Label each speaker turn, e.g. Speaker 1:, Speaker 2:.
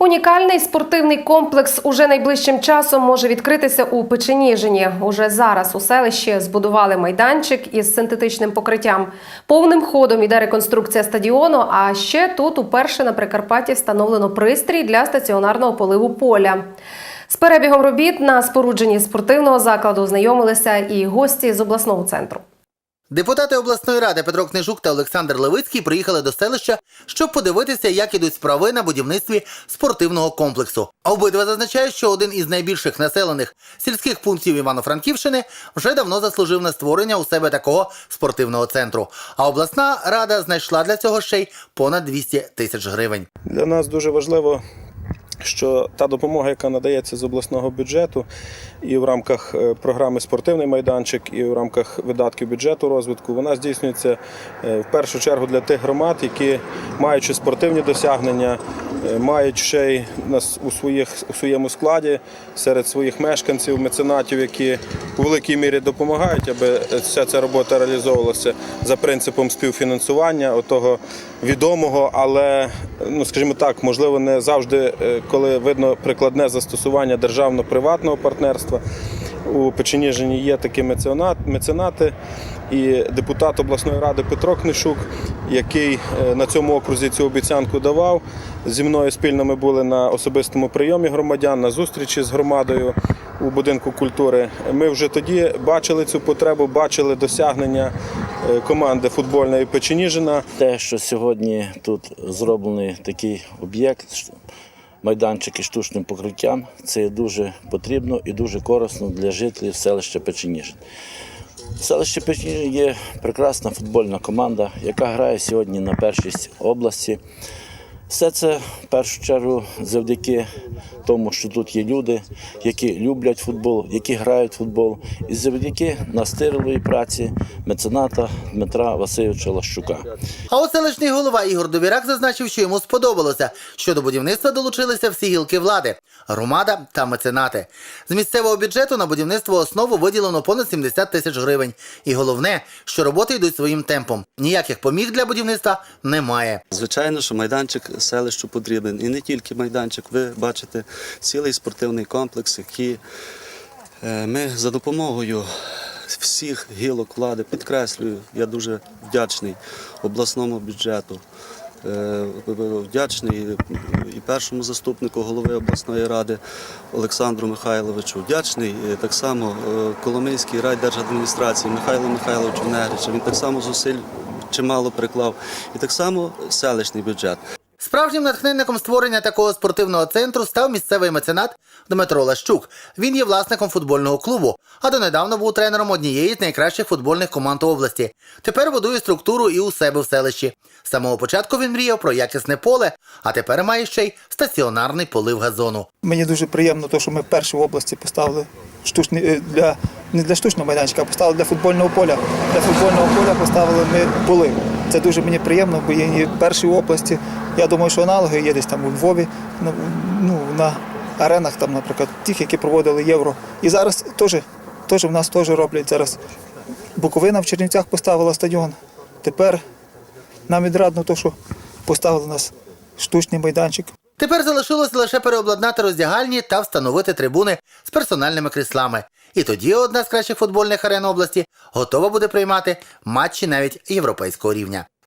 Speaker 1: Унікальний спортивний комплекс уже найближчим часом може відкритися у Печеніжині. Уже зараз у селищі збудували майданчик із синтетичним покриттям. Повним ходом іде реконструкція стадіону. А ще тут уперше на Прикарпатті встановлено пристрій для стаціонарного поливу поля. З перебігом робіт на спорудженні спортивного закладу знайомилися і гості з обласного центру.
Speaker 2: Депутати обласної ради Петро Книжук та Олександр Левицький приїхали до селища, щоб подивитися, як ідуть справи на будівництві спортивного комплексу. Обидва зазначають, що один із найбільших населених сільських пунктів Івано-Франківщини вже давно заслужив на створення у себе такого спортивного центру. А обласна рада знайшла для цього ще й понад 200 тисяч гривень.
Speaker 3: Для нас дуже важливо, що та допомога, яка надається з обласного бюджету, і в рамках е, програми Спортивний майданчик, і в рамках видатків бюджету розвитку, вона здійснюється е, в першу чергу для тих громад, які маючи спортивні досягнення, е, мають ще й нас у своїх у своєму складі серед своїх мешканців, меценатів, які у великій мірі допомагають, аби вся ця робота реалізовувалася за принципом співфінансування, отого відомого, але ну скажімо так, можливо, не завжди, е, коли видно прикладне застосування державно-приватного партнерства. У Печеніжині є такі меценати, і депутат обласної ради Петро Книшук, який е, на цьому окрузі цю обіцянку давав. Зі мною спільно ми були на особистому прийомі громадян, на зустрічі з громадою у будинку культури. Ми вже тоді бачили цю потребу, бачили досягнення е, команди футбольної Печеніжина.
Speaker 4: Те, що сьогодні тут зроблений такий об'єкт, ш- майданчик із штучним покриттям, це дуже потрібно і дуже корисно для жителів селища Печеніжин. Селище Печеніжин є прекрасна футбольна команда, яка грає сьогодні на першість області. Все це в першу чергу завдяки тому, що тут є люди, які люблять футбол, які грають в футбол, і завдяки настирливої праці мецената Дмитра Васильовича Лащука.
Speaker 2: А от селищний голова Ігор Довірак зазначив, що йому сподобалося, що до будівництва долучилися всі гілки влади, громада та меценати. З місцевого бюджету на будівництво основу виділено понад 70 тисяч гривень. І головне, що роботи йдуть своїм темпом. Ніяких поміг для будівництва немає.
Speaker 5: Звичайно, що майданчик селищу потрібен. І не тільки майданчик, ви бачите цілий спортивний комплекс, який е, ми за допомогою всіх гілок влади, підкреслюю, я дуже вдячний обласному бюджету. е, Вдячний і першому заступнику голови обласної ради Олександру Михайловичу. Вдячний е, так само Коломийській райдержадміністрації Михайлу Михайловичу Негрича. Він так само зусиль чимало приклав. І так само селищний бюджет.
Speaker 2: Справжнім натхненником створення такого спортивного центру став місцевий меценат Дмитро Лащук. Він є власником футбольного клубу, а донедавна був тренером однієї з найкращих футбольних команд області. Тепер будує структуру і у себе в селищі. З самого початку він мріяв про якісне поле, а тепер має ще й стаціонарний полив газону.
Speaker 6: Мені дуже приємно, те, що ми перші в області поставили штучний е, для не для штучного майданчика, а поставили для футбольного поля. Для футбольного поля поставили ми полив. Це дуже мені приємно, бо є в області. Я думаю, що аналоги є десь там у Львові, ну, на аренах, там, наприклад, тих, які проводили євро. І зараз теж, теж в нас теж роблять зараз. Буковина в Чернівцях поставила стадіон. Тепер нам відрадно, те, що поставили нас штучний майданчик.
Speaker 2: Тепер залишилось лише переобладнати роздягальні та встановити трибуни з персональними кріслами. І тоді одна з кращих футбольних арен області готова буде приймати матчі навіть європейського рівня.